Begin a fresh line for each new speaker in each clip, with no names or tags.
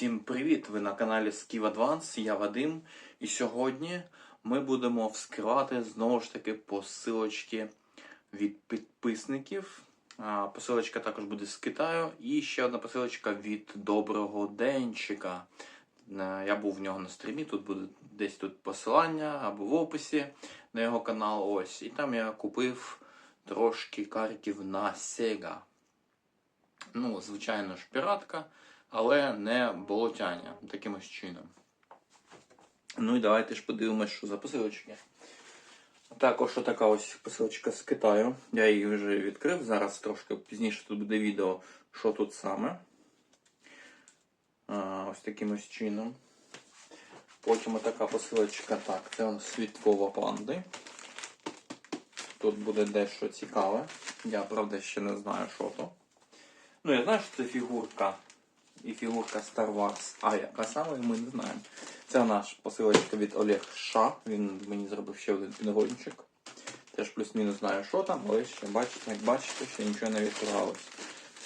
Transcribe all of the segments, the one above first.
Всім привіт! Ви на каналі Skiv Advance, я Вадим. І сьогодні ми будемо вскривати знову ж таки посилочки від підписників. Посилочка також буде з Китаю. І ще одна посилочка від Доброго Денчика. Я був в нього на стрімі, тут буде десь тут посилання або в описі на його канал. Ось. І там я купив трошки картів на Sega. Ну, звичайно ж, піратка, але не болотяння таким чином. Ну і давайте ж подивимось, що за посилочки. Також така ось посилочка з Китаю. Я її вже відкрив. Зараз трошки пізніше тут буде відео, що тут саме. Ось таким ось чином. Потім така посилочка. Так, це у нас світлова панди. Тут буде дещо цікаве. Я правда ще не знаю, що то. Ну, я знаю, що це фігурка. І фігурка Star Wars. А яка саме, ми не знаємо. Це наш посилочка від Олег Ша. Він мені зробив ще один підгончик. Теж плюс-мінус знаю, що там, але ще бачите, як бачите, ще нічого не відкривалось.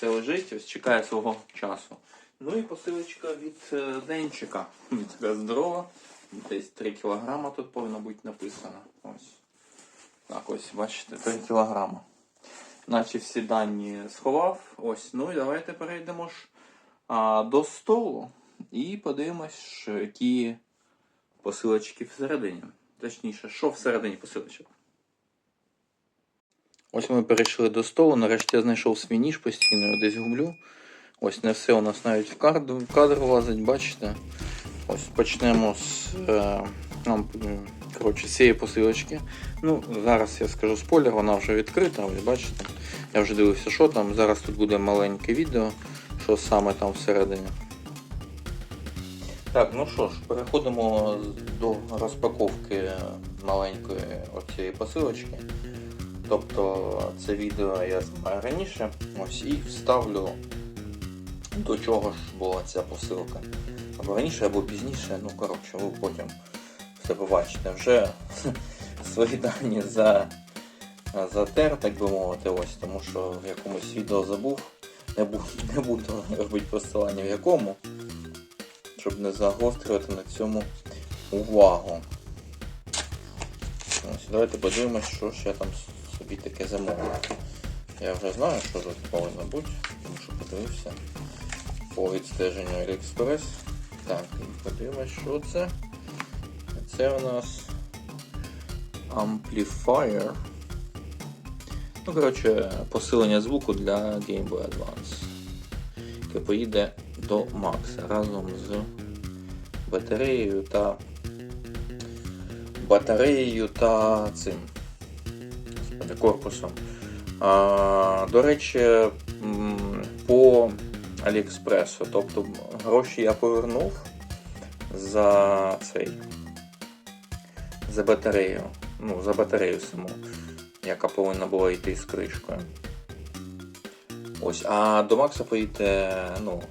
Це лежить, ось чекає свого часу. Ну і посилочка від е, Денчика. Він така здорова. Десь 3 кілограма тут повинно бути написано. Ось. Так, ось, бачите, 3 кілограма наче всі дані сховав. Ось, ну і давайте перейдемо ж а, до столу і подивимось, які посилочки всередині. Точніше, що всередині посилочок. Ось ми перейшли до столу. Нарешті я знайшов свій ніж, постійно його десь гублю. Ось не все у нас навіть в кадр, в кадр влазить, бачите. Ось почнемо з е, коротше, цієї посилочки. Ну, зараз я скажу спойлер, вона вже відкрита, ви бачите. Я вже дивився, що там. Зараз тут буде маленьке відео, що саме там всередині. Так, ну що ж, переходимо до розпаковки маленької оцієї посилочки. Тобто це відео я знімаю раніше. Ось і вставлю до чого ж була ця посилка. Або раніше, або пізніше, ну коротше, ви потім все побачите. Вже свої дані за, затер, так би мовити, ось, тому що в якомусь відео забув. Не буду, не буду робити посилання в якому, щоб не загострювати на цьому увагу. Ось, давайте подивимось, що ж я там собі таке замовив. Я вже знаю, що тут повинно бути, тому що подивився по відстеженню AliExpress. Так, подивимось, що це. Це у нас Amplifier. Ну, коротше, посилення звуку для Game Boy Advance. Яке поїде до Max разом з батареєю та батареєю та цим корпусом. А, До речі, по Аліекспресу. Тобто гроші я повернув за цей за батарею. Ну, за батарею саму, яка повинна була йти з кришкою. Ось, а до Макса поїде, ну,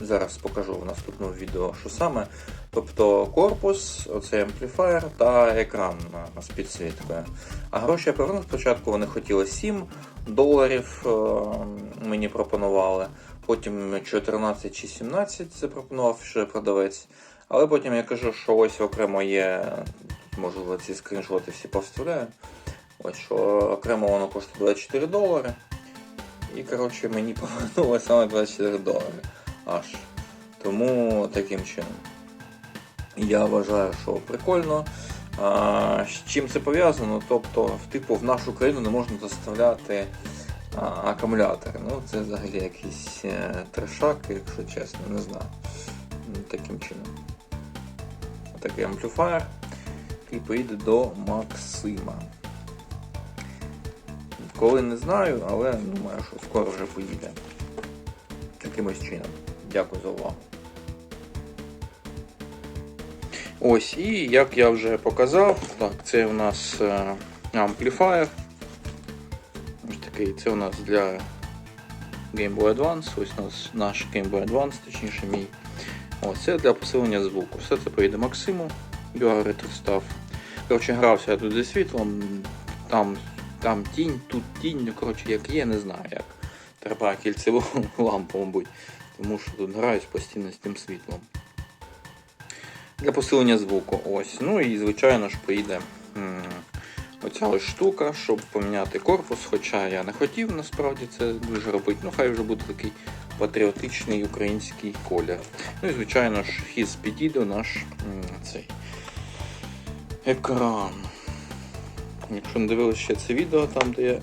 зараз покажу в наступному відео, що саме. Тобто корпус, оцей ампліфаєр та екран з підсвіткою. А гроші я повернув спочатку, вони хотіли 7 доларів, е, мені пропонували. Потім 14 чи 17 запропонував ще продавець. Але потім я кажу, що ось окремо є, можливо, ці скріншоти всі повставляю. Ось що окремо воно коштує 24 долари. І коротше мені повернули саме 24 долари. Аж. Тому таким чином. Я вважаю, що прикольно. А, З чим це пов'язано? Тобто, в типу, в нашу країну не можна доставляти а, акумулятори. Ну, це взагалі якийсь е, трешак, якщо чесно, не знаю. Ну, Таким чином. Такий ампліфаєр, який поїде до Максима. Коли не знаю, але думаю, що скоро вже поїде. Такимось чином. Дякую за увагу. Ось, і як я вже показав, так, це у нас е, ампліфаєр. Ось такий, це у нас для Game Boy Advance, ось у нас наш Game Boy Advance, точніше мій. Ось, це для посилення звуку. Все це поїде Максиму, його став. Коротше, грався я тут зі світлом, там, там тінь, тут тінь, ну коротше, як є, не знаю як. Треба кільцеву лампу, мабуть, Тому що тут грають постійно з тим світлом. Для посилення звуку. Ось. Ну і звичайно ж поїде оця ось штука, щоб поміняти корпус. Хоча я не хотів насправді це дуже робити. Ну хай вже буде такий патріотичний український колір. Ну і звичайно ж хіз підійде наш цей екран. Якщо не дивилися ще це відео, там де я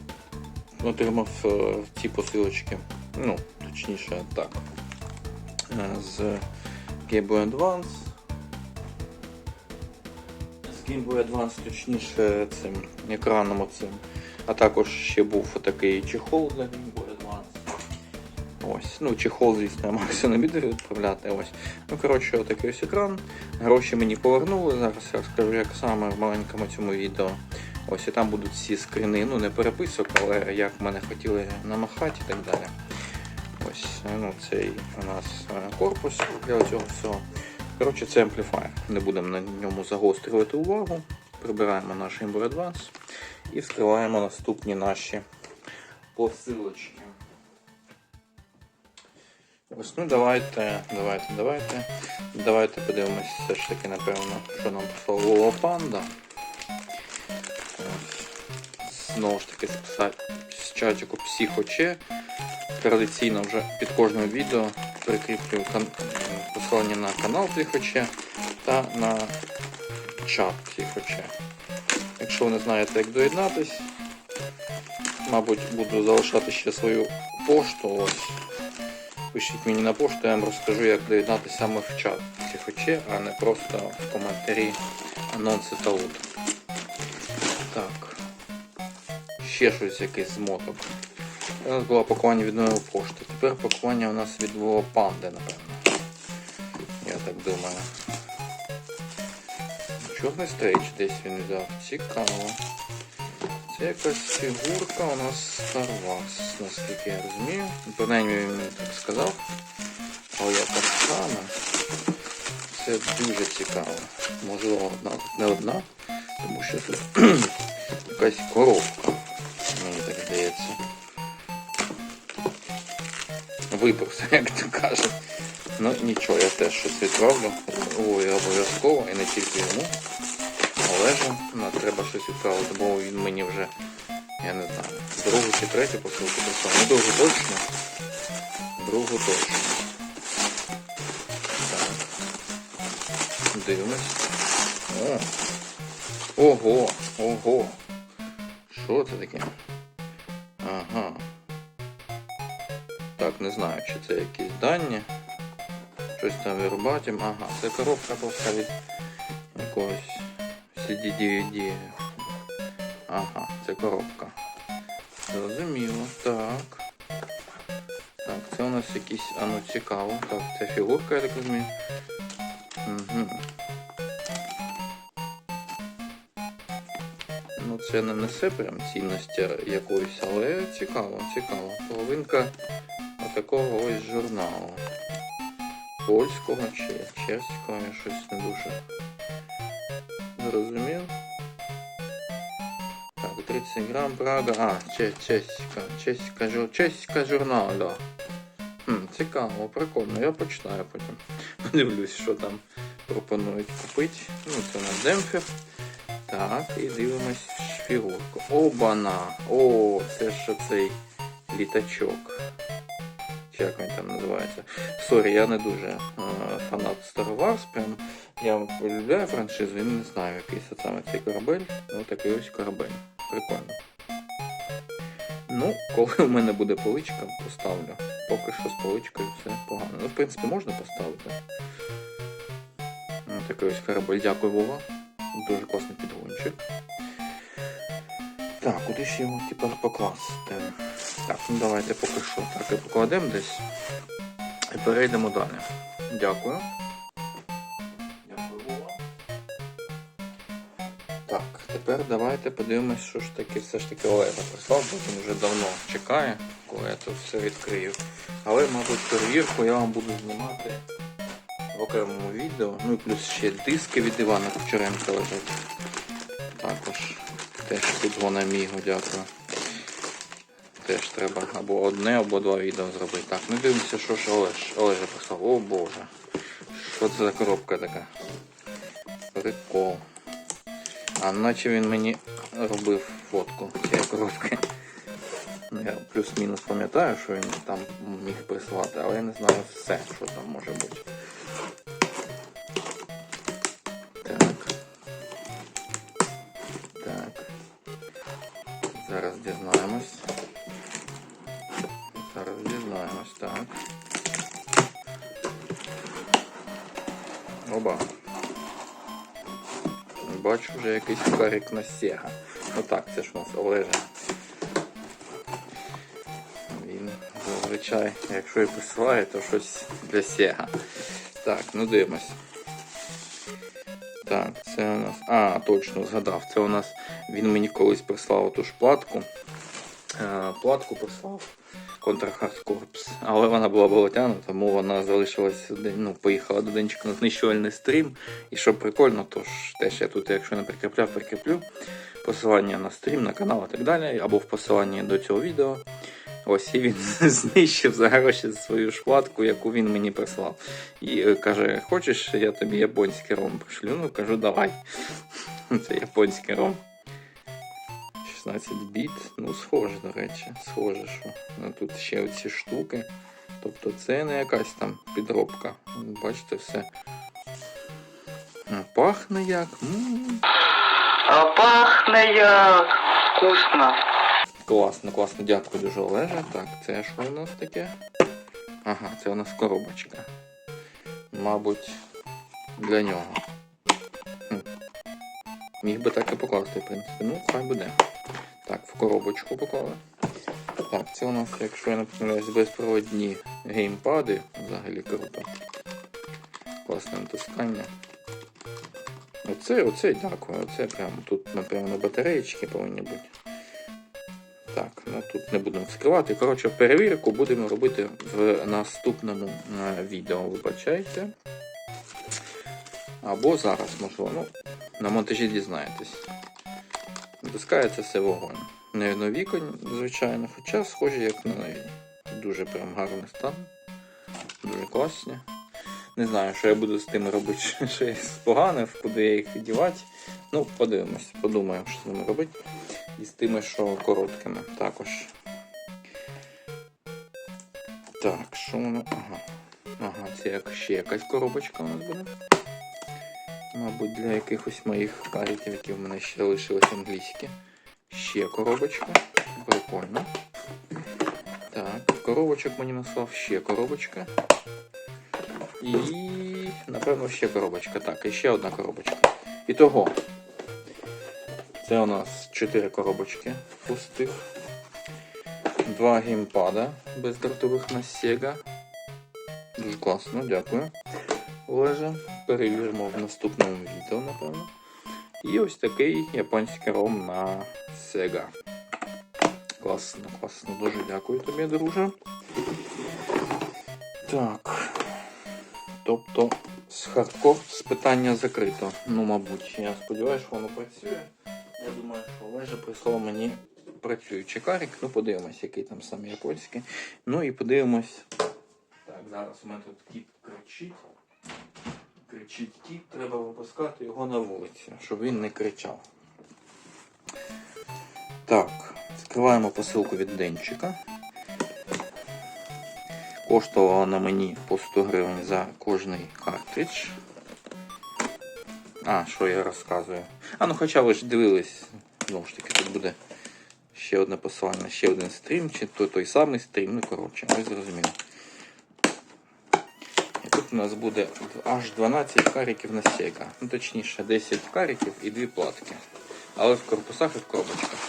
отримав е, ці посилочки, ну, точніше так, е, з Game Boy Advance. З Game Boy Advance, точніше, цим екраном оцим. А також ще був такий чехол для Game Boy. Ось, ну, чехол, звісно, Максу не буду відправляти. Ось. Ну, коротше, отакий ось екран. Гроші мені повернули. Зараз я розкажу, як саме в маленькому цьому відео. Ось і там будуть всі скрини, ну не переписок, але як мене хотіли намахати і так далі. Ось, ну, цей у нас е, корпус для цього всього. Коротше, це ампліфайер. Не будемо на ньому загострювати увагу. Прибираємо наш Ember Advance і вскриваємо наступні наші посилочки. Ось, ну давайте, давайте, давайте. Давайте подивимось все ж таки, напевно, що нам послала Лола Панда. Знову ж таки з, чатику психоче. Традиційно вже під кожним відео прикріплюю кан... посилання на канал Психоче та на чат Психоче. Якщо ви не знаєте, як доєднатись, мабуть, буду залишати ще свою пошту. Ось. Пишіть мені на пошту, я вам розкажу, як доєднатися саме в чат Психоче, а не просто в коментарі анонси та лут. Так. Ще щось якийсь змоток. У нас було пакування від нової пошти. Тепер пакування у нас від панди, напевно. Я так думаю. Чорний стрейч десь він взяв. Цікаво. Якась фігурка у нас Wars, наскільки я розумію. Принаймні він так сказав. Але яка саме. Це дуже цікаво. Можливо, одна, не одна, тому що тут якась коробка. Мені так здається. Випився, як то кажуть. Ну нічого, я теж щось відправлю. Ой, обов'язково, і не тільки йому. Але ну, треба щось відправити, бо він мені вже, я не знаю, другу чи третю посилку прислав. Ну другу точно. Другу точно. Так. Дивимось. О. Ого, ого. Що це таке? Ага. Так, не знаю, чи це якісь дані. Щось там вербатим. Ага, це коробка від якогось CD-DVD. Ага, це коробка. Зрозуміло, так. Так, це у нас якісь, а ну цікаво. Так, це фігурка, я так розумію. Угу. Ну, це не несе прям цінності якоїсь, але цікаво, цікаво. Половинка отакого ось журналу. Польського чи чеського, щось не дуже зрозумів. Так, 30 грам Прага. А, че, чеська, чеська, чеська журнал, да. Хм, цікаво, прикольно, я почитаю потім. Подивлюсь, що там пропонують купити. Ну, це у нас демпфер. Так, і дивимось фігурку. Обана! О, це ж цей літачок. Як він там називається? Сорі, я не дуже е, фанат Star Wars. Прям я полюбляю франшизу і не знаю, який це саме цей корабель. Ну такий ось корабель. Прикольно. Ну, коли в мене буде поличка, поставлю. Поки що з поличкою все погано. Ну, в принципі, можна поставити. Ну, такий ось корабель. Дякую, Вова. Дуже класний підгончик. Так, куди ж його тепер покласти? Так, ну давайте поки що так і покладемо десь. І перейдемо далі. Дякую, тепер давайте подивимось, що ж таки все ж таки Олега прислав, бо він вже давно чекає, коли я тут все відкрию. Але, мабуть, перевірку я вам буду знімати в окремому відео. Ну і плюс ще диски від Івана Кучеренка лежать. Також теж підгон Аміго, дякую. теж треба або одне, або два відео зробити. Так, ну дивимося, що ж Олеж. Олеже прислав. О боже. Що це за коробка така? Прикол. А наче він мені робив фотку цієї коробки. Я плюс-мінус пам'ятаю, що він там міг прислати, але я не знаю все, що там може бути. Вже якийсь карик на Sega. Ну так, це ж у нас Олежа. Він зазвичай, якщо і присилає, то щось для Sega. Так, ну дивимось. Так, це у нас. А, точно згадав. Це у нас він мені колись прислав ту ж платку. Е, платку прислав Hard але вона була болотяна, тому вона залишилась один- ну, поїхала до Денчика на знищувальний стрім. І що прикольно, то ж теж я тут, якщо не прикріпляв, прикріплю посилання на стрім, на канал і так далі, або в посиланні до цього відео. Ось і він знищив за гроші свою шплатку, яку він мені прислав. І е, каже: Хочеш, я тобі японський ром пришлю? Ну кажу, давай. Це японський ром. 16 біт. Ну, схоже, до речі, схоже, що ну, тут ще оці штуки. Тобто це не якась там підробка. Бачите, все. Пахне як. м
А пахне як вкусно.
Класно, класно, дякую дуже Олеже. Так, це що у нас таке? Ага, це у нас коробочка. Мабуть, для нього. Хм. Міг би так і покласти, в принципі. Ну, хай буде. Так, в коробочку поклали. Так, це у нас, якщо я не помиляюсь, безпроводні геймпади. Взагалі круто. Класне натискання. Оце, оце дякую. Оце прямо тут, напевно, батареєчки повинні бути. Так, ну тут не будемо вскривати. Коротше, перевірку будемо робити в наступному е, відео. Вибачайте. Або зараз, можливо. Ну, на монтажі дізнаєтесь. Натискається все вогонь. Не нові, кон- звичайно, хоча схожі як на нові. Дуже прям гарний стан. Дуже класні. Не знаю, що я буду з тими робити, що я споганив, куди я їх віддівати. Ну, подивимось, подумаємо, що з ними робити. І з тими, що короткими також. Так, що воно. Ага. Ага, це як ще якась коробочка у нас буде. Мабуть, для якихось моїх каріків, які в мене ще лишились англійські. Ще коробочка. Прикольно. Так, коробочок мені наслав ще коробочка. І, напевно, ще коробочка. Так, і ще одна коробочка. І того. Це у нас 4 коробочки пустих. Два геймпада бездротових на Sega. Дуже класно, дякую. Олеже. Перевіримо в наступному відео, напевно. І ось такий японський ром на Sega. Класно, класно. Дуже дякую тобі, друже. Так. Тобто з хардкор з питання закрито. Ну, мабуть, я сподіваюся, що воно працює. Я думаю, що Олежа прислав мені працюючий карик. Ну, подивимось, який там саме японський. Ну і подивимось. Так, зараз у мене тут кіт кричить. Кричить кіт, треба випускати його на вулицю, щоб він не кричав. Так, відкриваємо посилку від Денчика. Коштувало на мені по 100 гривень за кожний картридж. А, що я розказую? А, ну хоча ви ж дивились, знову ж таки, тут буде ще одне посилання, ще один стрім, чи то той самий стрім, ну коротше, ви зрозуміли. У нас буде аж 12 кариків на Sega. Ну, точніше, 10 кариків і 2 платки. Але в корпусах і в коробочках.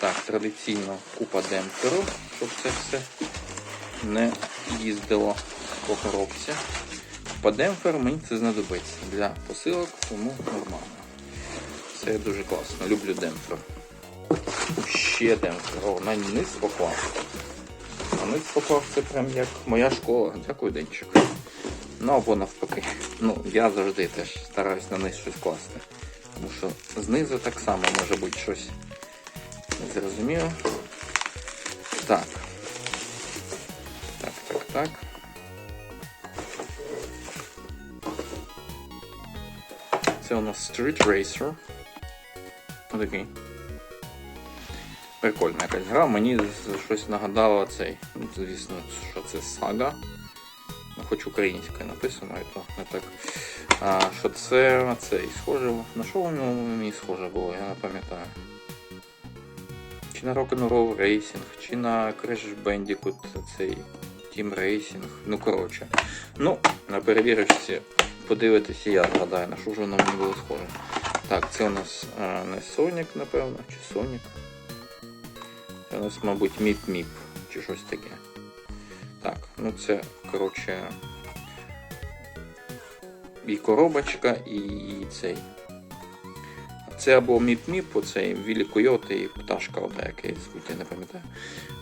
Так, традиційно купа демпферу, щоб це все не їздило по коробці. Купа демпфер мені це знадобиться для посилок, тому нормально. Це дуже класно. Люблю демпфер. Ще демпфер. О, на низ поклав. А низ поклав це прям як моя школа. Дякую, Денчик. Ну або навпаки. Ну, я завжди теж стараюсь на низ щось класти. Тому що знизу так само може бути щось незрозуміло. Так. Так, так, так. Це у нас Street Racer. Отакий. Прикольна якась гра. Мені щось нагадало цей. Ну, звісно, що це сага. Хоч українською написано, і то не так. А, що це цей схоже. На що воно мені схоже було, я не пам'ятаю. Чи на Rock'n'Roll Racing, чи на Crash Bandicoot цей Team Racing. Ну коротше. Ну, на перевірочці подивитися, я згадаю, на що ж воно мені було схоже. Так, це у нас а, не Sonic, напевно, чи Sonic. Це у нас, мабуть, Міп Міп, чи щось таке. Так, ну це, коротше. І коробочка, і цей. Це або Міп-Міп, оцей Вілі Койоти і пташка ота, який звуть, я не пам'ятаю.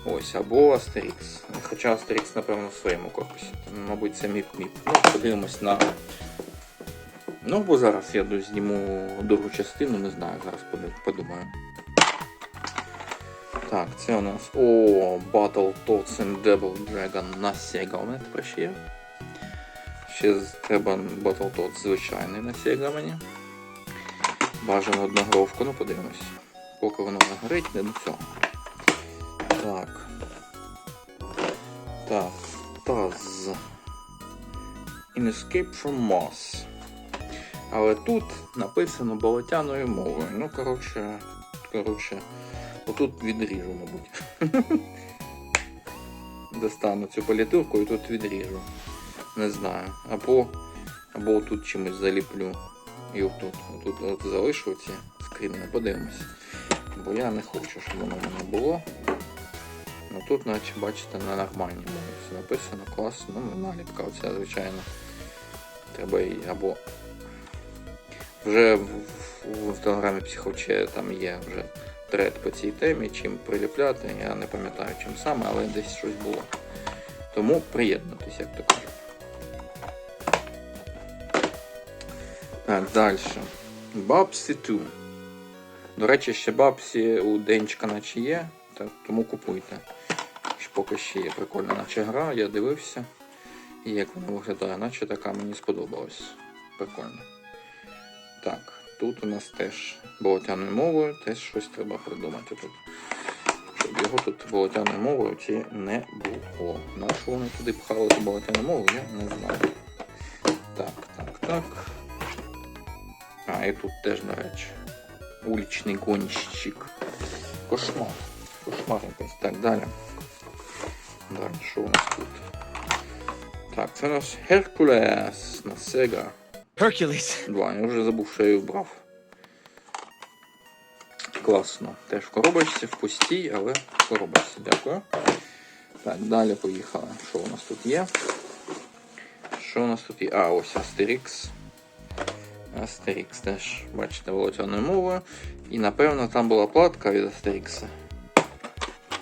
Ось, або Астерікс. Хоча Астерікс, напевно, в своєму корпусі. Мабуть, це Міп-Міп. Ну, подивимось на. Ну, бо зараз я зніму другу частину, не знаю, зараз подумаю. Так, це у нас. О, Battle Tots and Devil Dragon на Sega. У мене тепер ще є. Ще треба Battletoads звичайний на Sega мені. Бажано одногровку, ну подивимось. Поки воно не горить, не до цього. Так. Так. Taz. In Escape from Mars. Але тут написано болотяною мовою. Ну, коротше, коротше, отут відріжу, мабуть. Достану цю політурку і тут відріжу. Не знаю. Або, або тут чимось заліплю. І отут. Отут от залишу ці скріни, подивимось. Бо я не хочу, щоб воно в було. Ну тут, наче, бачите, на нормальній мові все написано, класно. Ну, наліпка оця, звичайно. Треба її або. Вже в, в, в телеграмі психовче там є вже тред по цій темі, чим приліпляти. Я не пам'ятаю чим саме, але десь щось було. Тому приєднуйтесь, як то кажуть. Так, далі. Бабсі 2. До речі, ще бабсі у Денчика наче є, тому купуйте. Поки ще є прикольна наче гра, я дивився. І як вона виглядає, наче така мені сподобалась. Прикольно. Так, тут у нас теж болотяною мовою, теж щось треба придумати тут. Щоб його тут болотяною мовою ці не було. На що вони туди пхали ту болотяну мову, я не знаю. Так, так, так. А, і тут теж, до речі. Уличний гонщик. Кошмар. Кошмар якийсь. Так, далі. Далі, що у нас тут? Так, це у нас Hercules на Sega
Hercules.
2. Я вже забув, що я її брав. Класно. Теж в коробочці, в пустій, але в коробочці. Дякую. Так, далі поїхали. Що у нас тут є? Що у нас тут є? А, ось Астерікс. Астерікс теж, бачите, волотяною мовою. І напевно там була платка від Астерікса.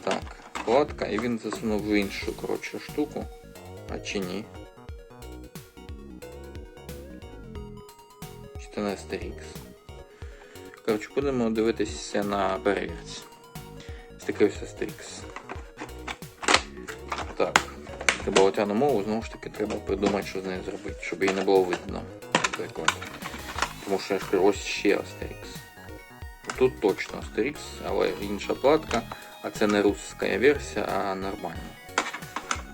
Так, платка, і він засунув в іншу коротше, штуку. А чи ні? Чи це не Астерікс? Коротше, будемо дивитися на перевірці. Такий ось Так. Болотяну мову, знову ж таки, треба придумати, що з нею зробити, щоб її не було видно. Тому що я ж ось ще Астерікс. Тут точно Астерікс, але інша платка, а це не русська версія, а нормальна.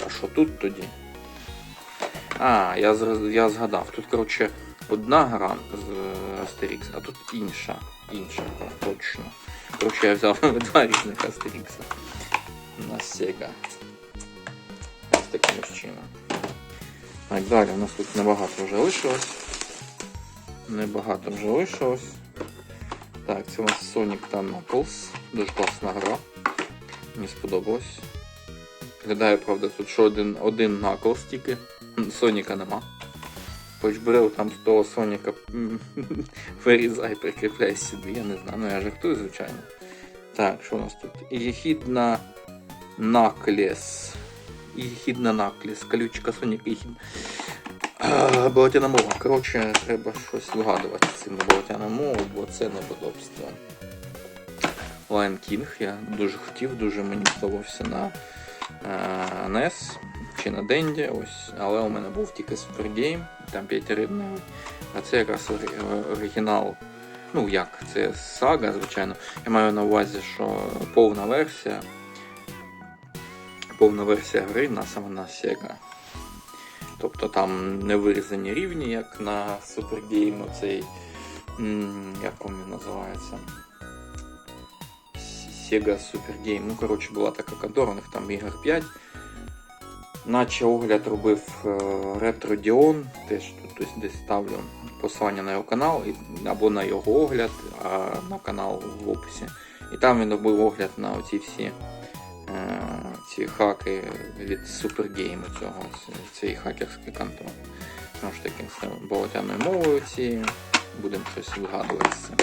А що тут тоді? А, я, я згадав. Тут, коротше, одна гра з Астерікс, а тут інша. Інша гра, точно. Коротше, я взяв два різних Астерікса на Sega. Ось таким чином. Так, далі у нас тут небагато вже лишилось. Небагато вже лишилось. Так, це у нас Sonic та Knuckles. Дуже класна гра. Мені сподобалось. Гадаю, правда, тут що один, один Knuckles тільки. Соніка нема. Хоч бери там з того Соніка вирізай, прикріпляй собі, я не знаю. Ну я жартую, звичайно. Так, що у нас тут? Єхідна Наклес. Єхідна Наклес. Колючка Соніка Єхідна. Болотяна мова. Коротше, треба щось вигадувати з цим болотяну мову, бо це неподобство. Lion King. Я дуже хотів, дуже мені сподобався на е, NES чи на Денді. Ось, але у мене був тільки Game, там п'ятирибний. А це якраз оригінал. Ну як, це сага, звичайно. Я маю на увазі, що повна версія. Повна версія гри на саме на Sega. Тобто там не вирізані рівні, як на Game, оцей. Як він називається? Sega Super Game. Ну, коротше, була така контора, у них там ігор 5. Наче огляд робив Retro Dion, теж тут десь ставлю посилання на його канал, або на його огляд, а на канал в описі. І там він робив огляд на оці всі е, ці хаки від Supergame цього, цієї хакерської контори. Знову ж таки, це болотяною мовою цією. Будемо щось вигадувати з цим.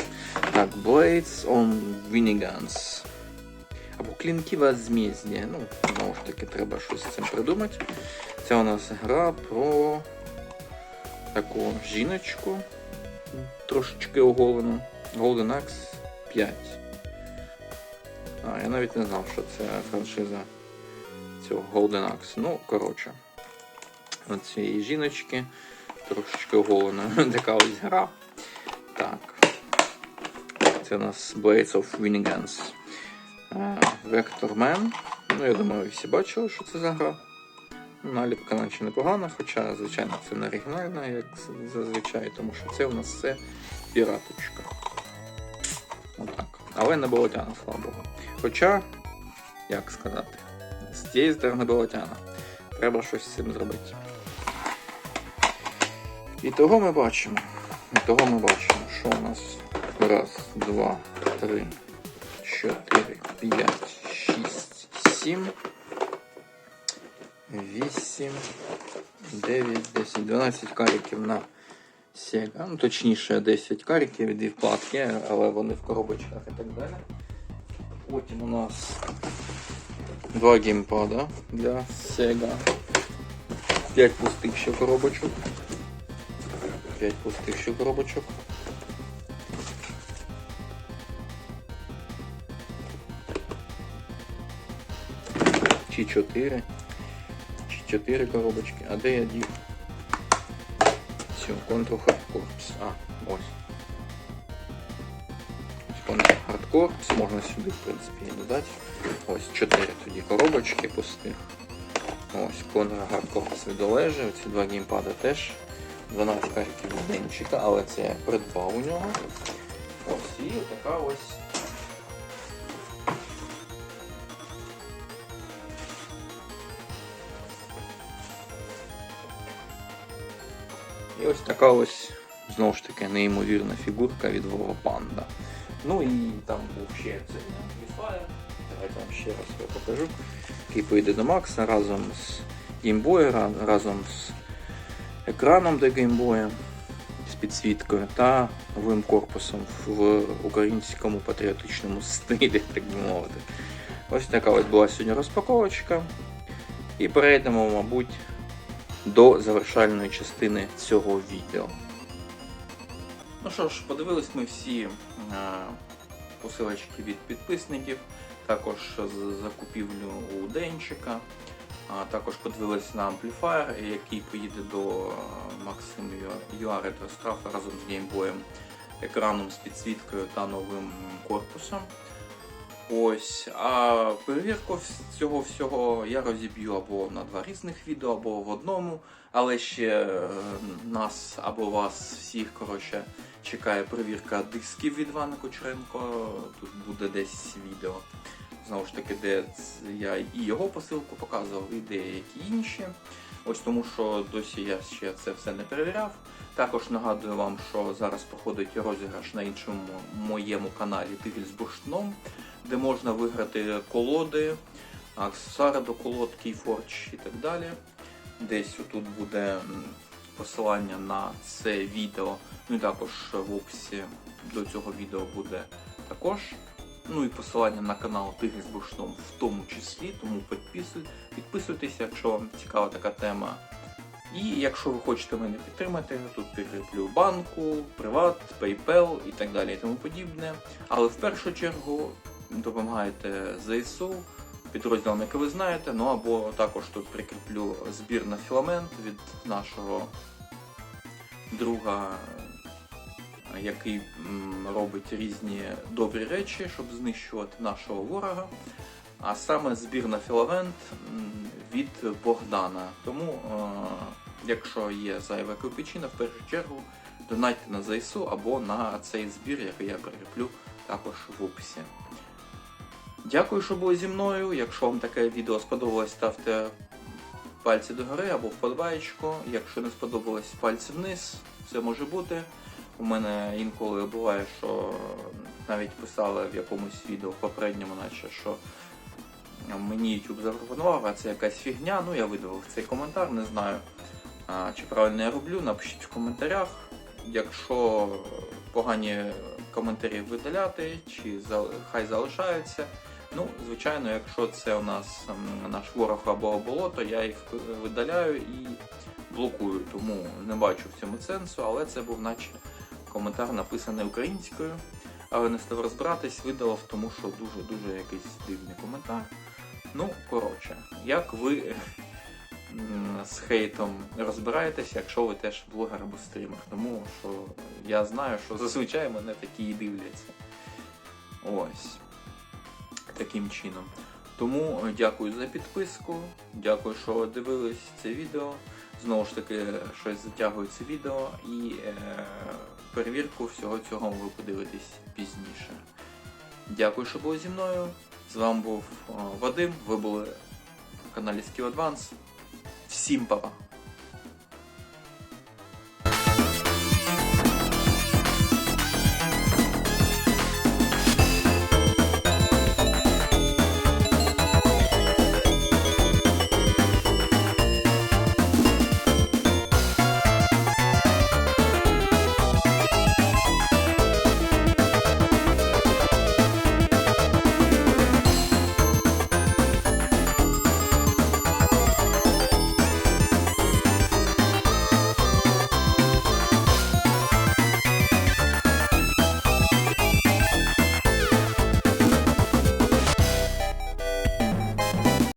Так, Blades on Winigans. Або клінки возмездія. Ну, знову ж таки, треба щось з цим придумати. Це у нас гра про таку жіночку, трошечки оголену. Golden Axe 5. А, я навіть не знав, що це франшиза цього Golden Axe. Ну, коротше. От цієї жіночки трошечки оголена. Така ось гра. Так. Це у нас Blades of Winigans. Man. Ну, я думаю, ви всі бачили, що це за гра. Наліпка наче непогана, хоча, звичайно, це не оригінальна, як зазвичай, тому що це у нас все піраточка. Отак. Але не болотяна, слава Богу. Хоча, як сказати, з цієї сторони болотяна. Треба щось з цим зробити. І того ми бачимо. І того ми бачимо, що у нас раз, два, три, чотири, п'ять, шість, сім, вісім, дев'ять, десять, дванадцять каріків на Sega. Ну, точніше, 10 каріків, дві вкладки, але вони в коробочках і так далі. Потім у нас два геймпада для Sega. 5 пустих ще коробочок. 5 пустих ще коробочок. Чи 4. Чи 4 коробочки. А де я дів? Все, Hard Corps. А, ось. Hard Corps. Можна сюди, в принципі, і додати. Ось 4 тоді коробочки пустих. Ось Hard Corps відолежі. Оці два геймпада теж. 12 кариків денчика, але це я придбав у нього. Ось і така ось. Така ось, знову ж таки, неймовірна фігурка від Вова Панда. Ну і там був ще цей Amplifier. Давайте вам ще раз його покажу. Який поїде до Макса разом з геймбоєм, разом з екраном до геймбоя з підсвіткою та новим корпусом в українському патріотичному стилі, так би мовити. Ось така ось була сьогодні розпаковочка. І перейдемо, мабуть, до завершальної частини цього відео. Ну що ж, подивились ми всі е, посилочки від підписників, також закупівлю у Денчика. Також подивилися на ампліфаєр, який поїде до е, Максим UA Ретрострафа разом з геймбоєм, екраном з підсвіткою та новим корпусом. Ось, а перевірку цього всього я розіб'ю або на два різних відео, або в одному. Але ще е, нас або вас всіх коротше, чекає перевірка дисків від Івана Кучеренко. Тут буде десь відео. Знову ж таки, де я і його посилку показував, і деякі інші. Ось тому, що досі я ще це все не перевіряв. Також нагадую вам, що зараз проходить розіграш на іншому моєму каналі Тигель з бурштином, де можна виграти колоди, аксесуари до колод, кейфорч і так далі. Десь тут буде посилання на це відео. Ну і також в описі до цього відео буде також. Ну і посилання на канал Тигр з бурштином в тому числі, тому підписуй, підписуйтесь, якщо вам цікава така тема. І якщо ви хочете мене підтримати, тут прикріплю банку, приват, PayPal і так далі і тому подібне. Але в першу чергу допомагаєте ЗСУ, підрозділам, які ви знаєте. Ну або також тут прикріплю збір на філамент від нашого друга, який робить різні добрі речі, щоб знищувати нашого ворога. А саме збір на філамент від Богдана. Тому, е, якщо є зайва копійчина, в першу чергу донатьте на ЗСУ або на цей збір, який я прикріплю також в описі. Дякую, що були зі мною. Якщо вам таке відео сподобалось, ставте пальці догори або вподобаєчку. Якщо не сподобалось, пальці вниз. Все може бути. У мене інколи буває, що навіть писали в якомусь відео в попередньому, наче що мені YouTube запропонував, а це якась фігня. Ну я видалив цей коментар, не знаю, чи правильно я роблю. Напишіть в коментарях. Якщо погані коментарі видаляти, чи хай залишаються. Ну, звичайно, якщо це у нас наш ворог або болото, я їх видаляю і блокую. Тому не бачу в цьому сенсу, але це був наче коментар написаний українською. Але не став розбиратись, видалив, тому що дуже-дуже якийсь дивний коментар. Ну, коротше, як ви з хейтом розбираєтесь, якщо ви теж блогер або стрімер. Тому що я знаю, що зазвичай мене такі і дивляться. Ось. Таким чином. Тому е, дякую за підписку, дякую, що дивились це відео. Знову ж таки, щось затягує це відео і е, перевірку всього цього ви подивитесь пізніше. Дякую, що були зі мною. З вами був е, Вадим. Ви були на каналі Skill Advance. Всім па-па!